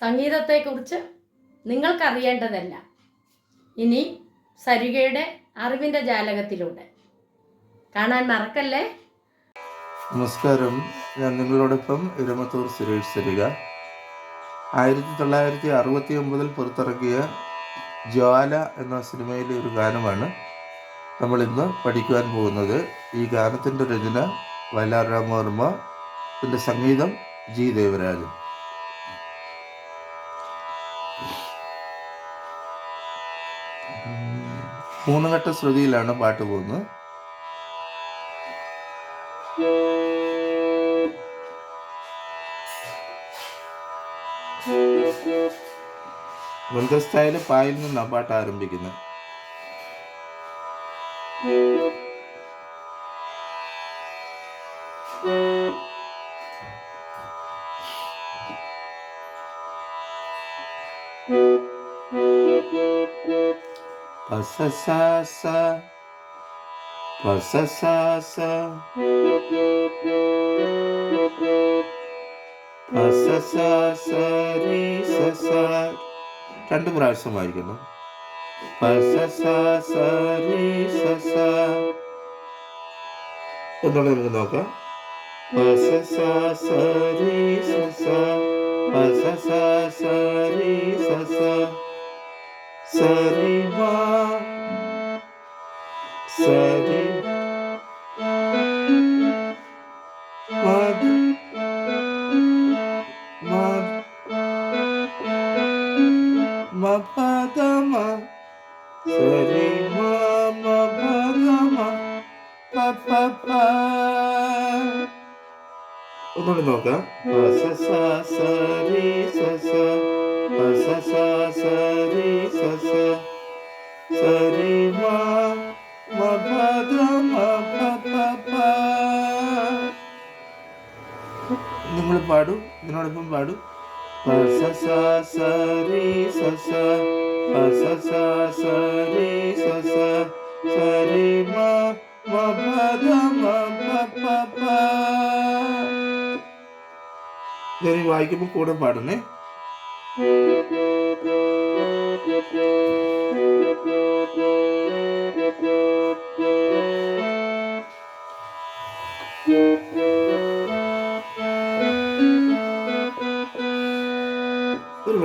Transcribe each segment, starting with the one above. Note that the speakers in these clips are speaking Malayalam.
സംഗീതത്തെക്കുറിച്ച് നിങ്ങൾക്കറിയേണ്ടതല്ല. ഇനി സരികയുടെ അറിവിന്റെ ജാലകത്തിലൂടെ. കാണാൻ മറക്കല്ലേ? നമസ്കാരം. ഞാൻ നിങ്ങളോടൊപ്പം ഇരമത്തൂർ സുരേഷ് സരിക. ആയിരത്തി തൊള്ളായിരത്തി അറുപത്തി ഒമ്പതിൽ പുറത്തിറക്കിയ ജ്വാല എന്ന സിനിമയിലെ ഒരു ഗാനമാണ് നമ്മളിന്ന് പഠിക്കുവാൻ പോകുന്നത്. ഈ ഗാനത്തിന്റെ രചന വയലാർ രാമവർമ്മ ഇതിന്റെ സംഗീതം ജി ദേവരാജൻ. മൂന്ന് ഘട്ട ശ്രുതിയിലാണ് പാട്ട് പോകുന്നത്. ഗ്രന്ഥസ്ഥായാലും പായിൽ നിന്നാണ് പാട്ട് ആരംഭിക്കുന്നത്. പസസാസ പസസാസ പസസാസരി സസ രണ്ട് പ്രാവശ്യം വായിക്കുന്നു പസസാസരി സസ ഒന്നുകൂടെ നമുക്ക് നോക്കാം പസസാസരി സസ சரிவா சரி ഇതിനോടൊപ്പം പാടും സരി സസ പസ സ സരി സസ സരി മ കൂടെ പാടണേ ഒരു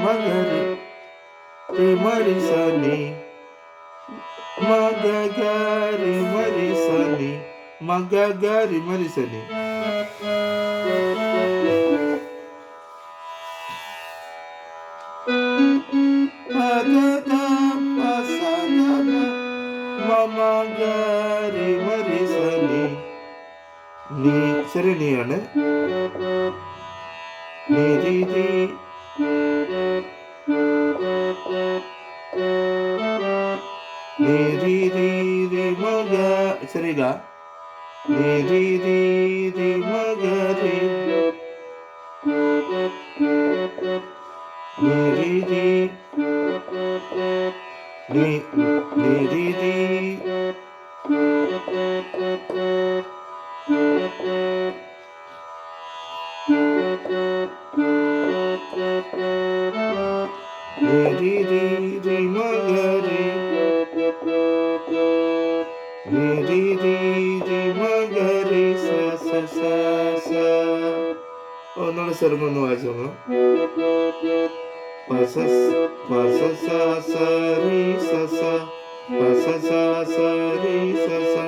രി മ ഗ രി രി മ രി സ നി മഗ ഗ രി മ രി സ നി മഗ ഗ ಸರಿಗ ರಿ ರಿ ರಿ ರಿ ಮಗ ರಿ ರಿ ರಿ ರಿ ರಿ ರಿ ರಿ ರಿ ರಿ ರಿ ರಿ no le hicieron uno a ellos, ¿no? Pasa, passa sa, sa, ri, sa, sa. Pasa, sa, sa, ri, sa, sa.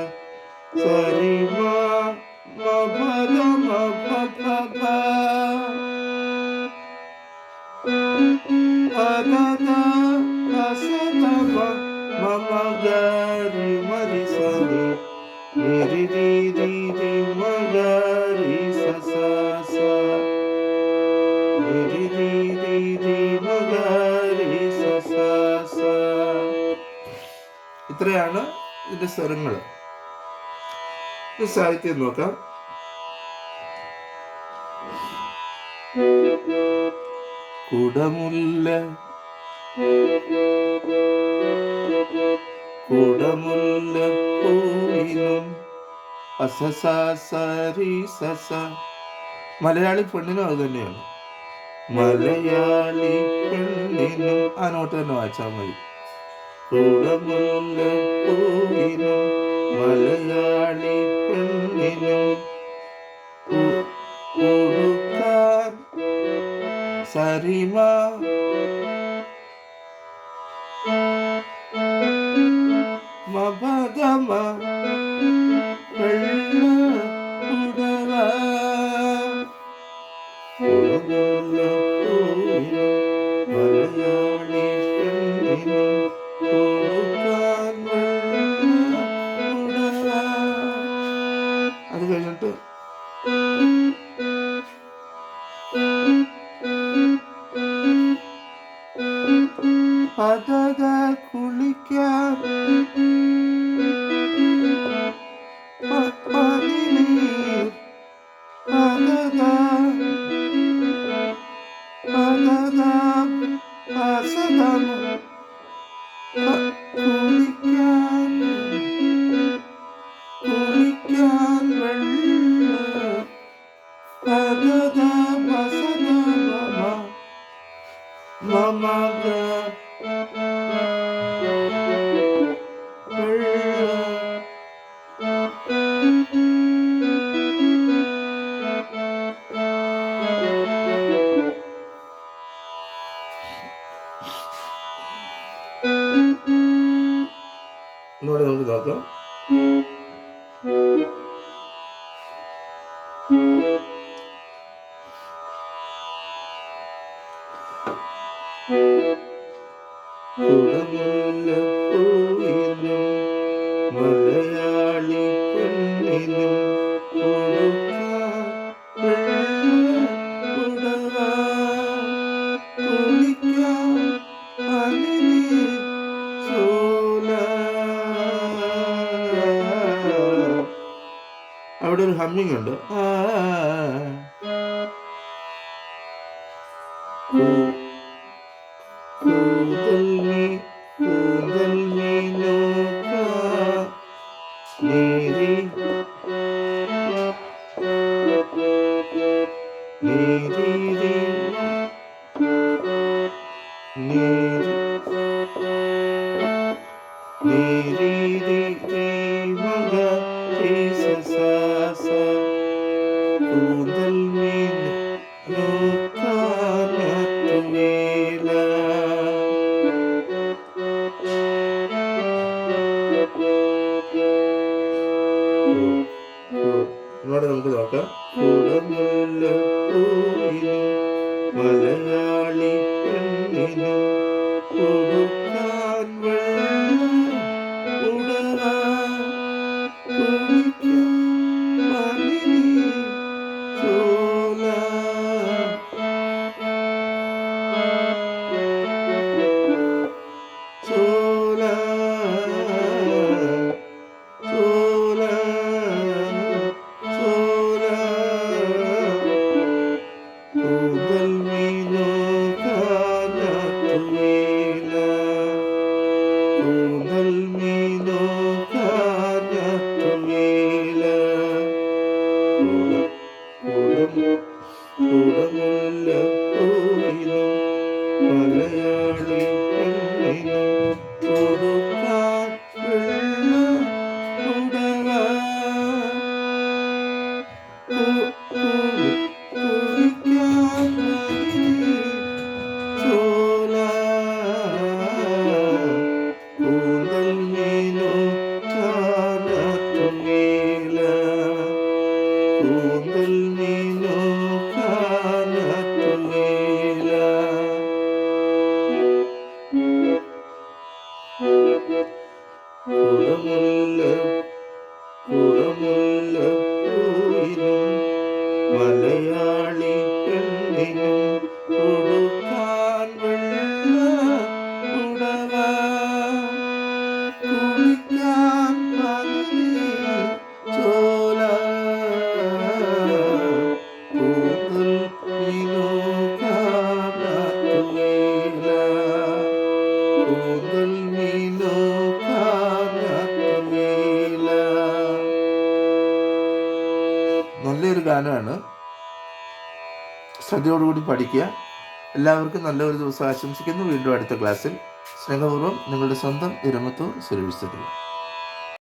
Sa, ri, ma, ma, ma, ma, ma, ma, ma, ma. Pa, da, da, pa, sa, da, ma. Ma, ma, da, ri, ma, ri, sa, ri. Ri, ri, ri, ri, ri, ma, da, ri. ഇത്രയാണ് ഇതിന്റെ സ്വരങ്ങൾ സാഹിത്യം നോക്കാം. കുടമുല്ല. കുടമുല്ല പൂവിനും അസസ മലയാളി പെണ്ണിനും അത് തന്നെയാണ്. മലയാളി പെണ്ണിനും ആ നോട്ട് തന്നെ വായിച്ചാൽ മതി. കുളമുള്ള പൂവിനും മലയാളി പെണ്ണിനും കൊടുക്കാൻ സരിമ. മപദമ വെള്ള ഉടവ കുളമുള്ള പൂവിനും മലയാളി പെണ്ണിനും പതക കുളിക്കാം അവിടെ ഒരു ഹമ്മിങ് ഉണ്ട്. ആ Dee dee dee. Mm-hmm. ഗാനമാണ് ശ്രദ്ധയോടുകൂടി പഠിക്കുക. എല്ലാവർക്കും നല്ലൊരു ദിവസം ആശംസിക്കുന്നു. വീണ്ടും അടുത്ത ക്ലാസ്സിൽ സ്നേഹപൂർവം നിങ്ങളുടെ സ്വന്തം ഇരമത്തൂർ സുരേഷ്